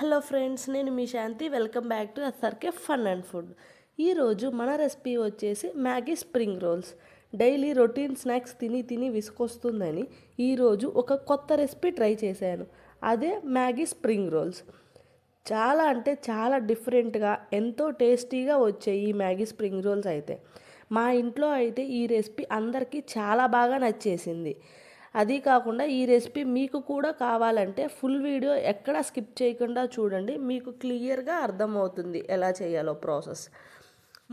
Hello friends నేను మీ Shanti. Welcome back to SRK fun and food. ఈరోజు మన recipe వచ్చేసి Maggi spring rolls. Daily routine snacks తిని తిని విసుకొస్తుందని ఈరోజు ఒక కొత్త రెసిపీ ట్రై చేశాను. అదే మ్యాగీ స్ప్రింగ్ రోల్స్. చాలా అంటే చాలా డిఫరెంట్గా ఎంతో టేస్టీగా వచ్చాయి ఈ మ్యాగీ స్ప్రింగ్ రోల్స్ అయితే. మా ఇంట్లో అయితే ఈ రెసిపీ అందరికీ చాలా బాగా నచ్చేసింది. అది కాకుండా ఈ రెసిపీ మీకు కూడా కావాలంటే ఫుల్ వీడియో ఎక్కడ స్కిప్ చేయకుండా చూడండి. మీకు క్లియర్గా అర్థమవుతుంది ఎలా చేయాలో ప్రాసెస్.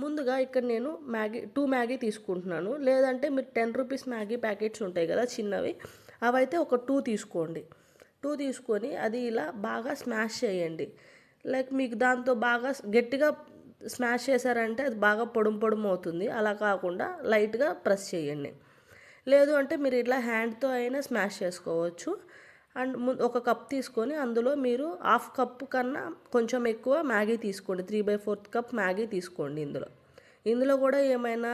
ముందుగా ఇక్కడ నేను మ్యాగీ టూ మ్యాగీ తీసుకుంటున్నాను. లేదంటే మీరు టెన్ రూపీస్ మ్యాగీ ప్యాకెట్స్ ఉంటాయి కదా చిన్నవి. అవైతే ఒక టూ తీసుకోండి. టూ తీసుకొని అది ఇలా బాగా స్మాష్ చేయండి. లైక్ మీకు దాంతో బాగా గట్టిగా స్మాష్ చేశారంటే అది బాగా పొడుం పొడుము అవుతుంది. అలా కాకుండా లైట్గా ప్రెస్ చేయండి. లేదు అంటే మీరు ఇట్లా హ్యాండ్తో అయినా స్మాష్ చేసుకోవచ్చు. అండ్ ముందు ఒక కప్ తీసుకొని అందులో మీరు హాఫ్ కప్ కన్నా కొంచెం ఎక్కువ మ్యాగీ తీసుకోండి. Three by fourth cup Maggi తీసుకోండి ఇందులో. ఇందులో కూడా ఏమైనా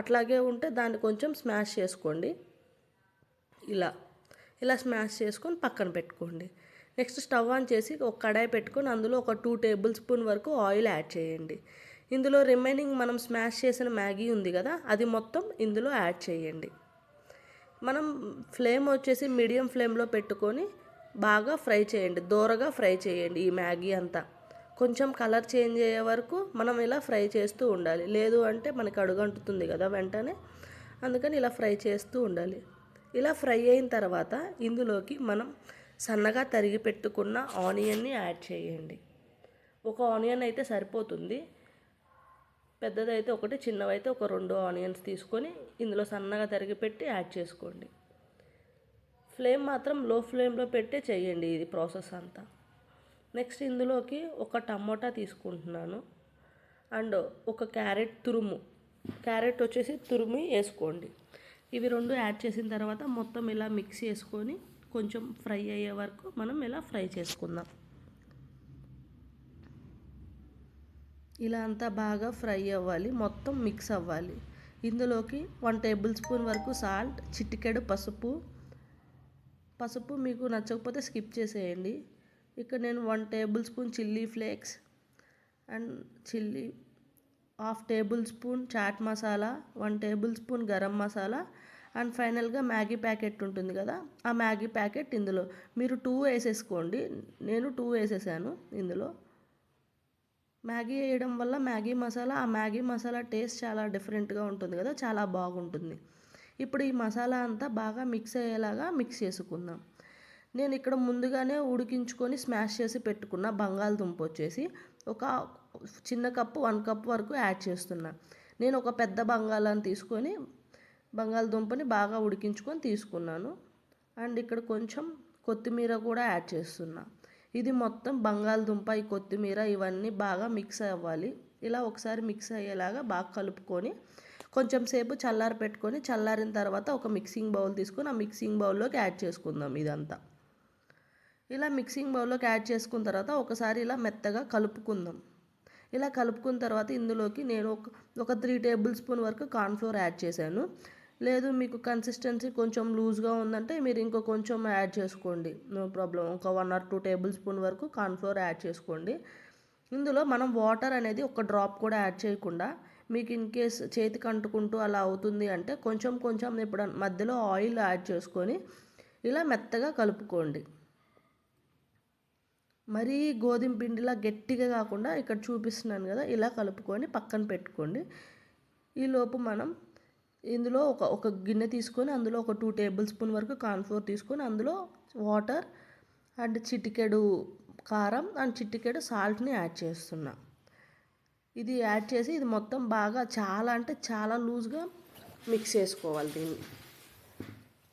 అట్లాగే ఉంటే దాన్ని కొంచెం స్మాష్ చేసుకోండి. ఇలా ఇలా స్మాష్ చేసుకొని పక్కన పెట్టుకోండి. నెక్స్ట్ స్టవ్ ఆన్ చేసి ఒక కడాయి పెట్టుకొని అందులో ఒక టూ టేబుల్ స్పూన్ వరకు ఆయిల్ యాడ్ చేయండి. ఇందులో రిమైనింగ్ మనం స్మాష్ చేసిన మ్యాగీ ఉంది కదా అది మొత్తం ఇందులో యాడ్ చేయండి. మనం ఫ్లేమ్ వచ్చేసి మీడియం ఫ్లేమ్లో పెట్టుకొని బాగా ఫ్రై చేయండి. దోరగా ఫ్రై చేయండి ఈ మ్యాగీ అంతా. కొంచెం కలర్ చేంజ్ అయ్యే వరకు మనం ఇలా ఫ్రై చేస్తూ ఉండాలి. లేదు అంటే మనకి అడుగంటుతుంది కదా వెంటనే. అందుకని ఇలా ఫ్రై చేస్తూ ఉండాలి. ఇలా ఫ్రై అయిన తర్వాత ఇందులోకి మనం సన్నగా తరిగి పెట్టుకున్న ఆనియన్ని యాడ్ చేయండి. ఒక ఆనియన్ అయితే సరిపోతుంది. పెద్దదైతే ఒకటి చిన్నవైతే ఒక రెండు ఆనియన్స్ తీసుకొని ఇందులో సన్నగా తరిగి పెట్టి యాడ్ చేసుకోండి. ఫ్లేమ్ మాత్రం లో ఫ్లేమ్లో పెట్టే చేయండి ఇది ప్రాసెస్ అంతా. నెక్స్ట్ ఇందులోకి ఒక టమోటా తీసుకుంటున్నాను. అండ్ ఒక క్యారెట్ తురుము. క్యారెట్ వచ్చేసి తురుమి వేసుకోండి. ఇవి రెండు యాడ్ చేసిన తర్వాత మొత్తం ఇలా మిక్స్ చేసుకొని కొంచెం ఫ్రై అయ్యే వరకు మనం ఇలా ఫ్రై చేసుకుందాం. ఇలా అంతా బాగా ఫ్రై అవ్వాలి మొత్తం మిక్స్ అవ్వాలి. ఇందులోకి వన్ టేబుల్ స్పూన్ వరకు సాల్ట్ చిటికెడు పసుపు. పసుపు మీకు నచ్చకపోతే స్కిప్ చేసేయండి. ఇక్కడ నేను one table spoon chilli flakes and chilli half table spoon chaat masala one table spoon garam masala and ఫైనల్గా మ్యాగీ ప్యాకెట్ ఉంటుంది కదా ఆ మ్యాగీ ప్యాకెట్ ఇందులో. మీరు టూ వేసేసుకోండి. నేను టూ వేసేసాను ఇందులో. మ్యాగీ వేయడం వల్ల మ్యాగీ మసాలా ఆ మ్యాగీ మసాలా టేస్ట్ చాలా డిఫరెంట్గా ఉంటుంది కదా చాలా బాగుంటుంది. ఇప్పుడు ఈ మసాలా అంతా బాగా మిక్స్ అయ్యేలాగా మిక్స్ చేసుకుందాం. నేను ఇక్కడ ముందుగానే ఉడికించుకొని స్మాష్ చేసి పెట్టుకున్న బంగాళదుంప వచ్చేసి ఒక చిన్న కప్పు వన్ కప్ వరకు యాడ్ చేస్తున్నా. నేను ఒక పెద్ద బంగాళాన్ని తీసుకొని బంగాళదుంపని బాగా ఉడికించుకొని తీసుకున్నాను. అండ్ ఇక్కడ కొంచెం కొత్తిమీర కూడా యాడ్ చేస్తున్నాను ఇది మొత్తం బంగాళదుంప ఈ కొత్తిమీర ఇవన్నీ బాగా మిక్స్ అవ్వాలి. ఇలా ఒకసారి మిక్స్ అయ్యేలాగా బాగా కలుపుకొని కొంచెం సేపు చల్లారి పెట్టుకొని చల్లారిన తర్వాత ఒక మిక్సింగ్ బౌల్ తీసుకొని ఆ మిక్సింగ్ బౌల్లోకి యాడ్ చేసుకుందాం ఇదంతా. ఇలా మిక్సింగ్ బౌల్లోకి యాడ్ చేసుకున్న తర్వాత ఒకసారి ఇలా మెత్తగా కలుపుకుందాం. ఇలా కలుపుకున్న తర్వాత ఇందులోకి నేను ఒక ఒక త్రీ టేబుల్ స్పూన్ వరకు కార్న్ఫ్లోర్ యాడ్ చేశాను. లేదు మీకు కన్సిస్టెన్సీ కొంచెం లూజ్గా ఉందంటే మీరు ఇంకో కొంచెం యాడ్ చేసుకోండి. నో ప్రాబ్లం ఒక one or two table spoon వరకు కార్న్ఫ్లోర్ యాడ్ చేసుకోండి. ఇందులో మనం వాటర్ అనేది ఒక డ్రాప్ కూడా యాడ్ చేయకుండా మీకు ఇన్ కేస్ చేతికి అంటుకుంటూ అలా అవుతుంది అంటే కొంచెం కొంచెం ఇప్పుడు మధ్యలో ఆయిల్ యాడ్ చేసుకొని ఇలా మెత్తగా కలుపుకోండి. మరీ గోధుమ పిండిలా గట్టిగా కాకుండా ఇక్కడ చూపిస్తున్నాను కదా ఇలా కలుపుకొని పక్కన పెట్టుకోండి. ఈలోపు మనం ఇందులో ఒక ఒక గిన్నె తీసుకొని అందులో ఒక టూ టేబుల్ స్పూన్ వరకు కార్న్ఫ్లోర్ తీసుకొని అందులో వాటర్ అండ్ చిటికెడు కారం అండ్ చిటికెడు సాల్ట్ని యాడ్ చేస్తున్నా. ఇది యాడ్ చేసి ఇది మొత్తం బాగా చాలా అంటే చాలా లూజ్గా మిక్స్ చేసుకోవాలి దీన్ని.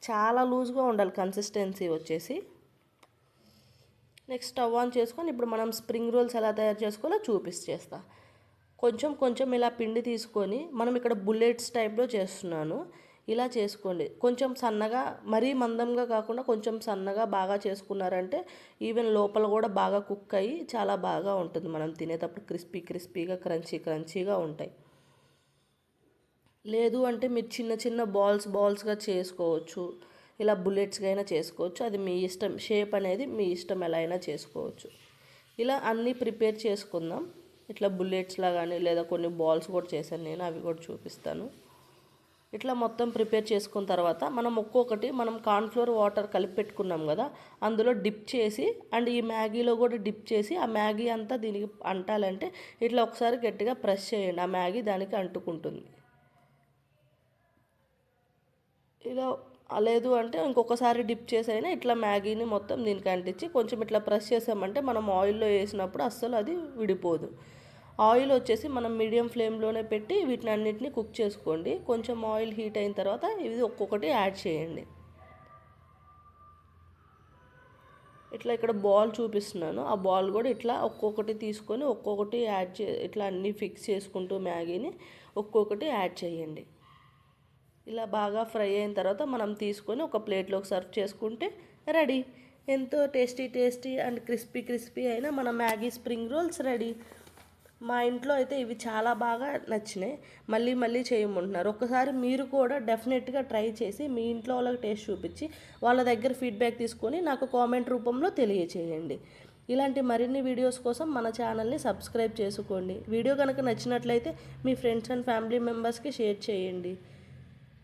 చాలా లూజ్గా ఉండాలి కన్సిస్టెన్సీ వచ్చేసి. నెక్స్ట్ స్టవ్ ఆన్ చేసుకొని ఇప్పుడు మనం స్ప్రింగ్ రోల్స్ ఎలా తయారు చేసుకోవాలో చూపిస్తేస్తా కొంచెం కొంచెం ఇలా పిండి తీసుకొని మనం ఇక్కడ బుల్లెట్స్ టైప్లో చేస్తున్నాను. ఇలా చేసుకోండి. కొంచెం సన్నగా మరీ మందంగా కాకుండా కొంచెం సన్నగా బాగా చేసుకున్నారంటే ఈవెన్ లోపల కూడా బాగా కుక్ అయ్యి చాలా బాగా ఉంటుంది. మనం తినేటప్పుడు క్రిస్పీ క్రిస్పీగా క్రంచీ క్రంచీగా ఉంటాయి. లేదు అంటే మీరు చిన్న చిన్న బాల్స్ బాల్స్గా చేసుకోవచ్చు. ఇలా బుల్లెట్స్గా అయినా చేసుకోవచ్చు. అది మీ ఇష్టం. షేప్ అనేది మీ ఇష్టం ఎలా అయినా చేసుకోవచ్చు. ఇలా అన్నీ ప్రిపేర్ చేసుకుందాం. ఇట్లా బుల్లెట్స్లా కానీ లేదా కొన్ని బాల్స్ కూడా చేశాను నేను అవి కూడా చూపిస్తాను. ఇట్లా మొత్తం ప్రిపేర్ చేసుకున్న తర్వాత మనం ఒక్కొక్కటి మనం కార్న్ఫ్లోర్ వాటర్ కలిపి పెట్టుకున్నాం కదా అందులో డిప్ చేసి అండ్ ఈ మ్యాగీలో కూడా డిప్ చేసి ఆ మ్యాగీ అంతా దీనికి అంటాలంటే ఇట్లా ఒకసారి గట్టిగా ప్రెస్ చేయండి ఆ మ్యాగీ దానికి అంటుకుంటుంది. ఇలా లేదు అంటే ఇంకొకసారి డిప్ చేసైనా ఇట్లా మ్యాగీని మొత్తం దీనికి అంటించి కొంచెం ఇట్లా ప్రెస్ చేసామంటే మనం ఆయిల్లో వేసినప్పుడు అస్సలు అది విడిపోదు. ఆయిల్ వచ్చేసి మనం మీడియం ఫ్లేమ్లోనే పెట్టి వీటిని అన్నిటిని కుక్ చేసుకోండి. కొంచెం ఆయిల్ హీట్ అయిన తర్వాత ఇది ఒక్కొక్కటి యాడ్ చేయండి. ఇట్లా ఇక్కడ బాల్ చూపిస్తున్నాను. ఆ బాల్ కూడా ఇట్లా ఒక్కొక్కటి తీసుకొని ఒక్కొక్కటి యాడ్ చే ఇట్లా అన్నీ ఫిక్స్ చేసుకుంటూ మ్యాగీని ఒక్కొక్కటి యాడ్ చేయండి. ఇలా బాగా ఫ్రై అయిన తర్వాత మనం తీసుకొని ఒక ప్లేట్లోకి సర్వ్ చేసుకుంటే రెడీ. ఎంతో tasty tasty and crispy crispy అయిన మన మ్యాగీ స్ప్రింగ్ రోల్స్ రెడీ. మా ఇంట్లో అయితే ఇవి చాలా బాగా నచ్చినాయి. మళ్ళీ మళ్ళీ చేయమంటున్నారు. ఒకసారి మీరు కూడా డెఫినెట్గా ట్రై చేసి మీ ఇంట్లో వాళ్ళకి టేస్ట్ చూపించి వాళ్ళ దగ్గర ఫీడ్బ్యాక్ తీసుకొని నాకు కామెంట్ రూపంలో తెలియచేయండి. ఇలాంటి మరిన్ని వీడియోస్ కోసం మన ఛానల్ని సబ్స్క్రైబ్ చేసుకోండి. వీడియో కనుక నచ్చినట్లయితే మీ ఫ్రెండ్స్ అండ్ ఫ్యామిలీ మెంబర్స్కి షేర్ చేయండి.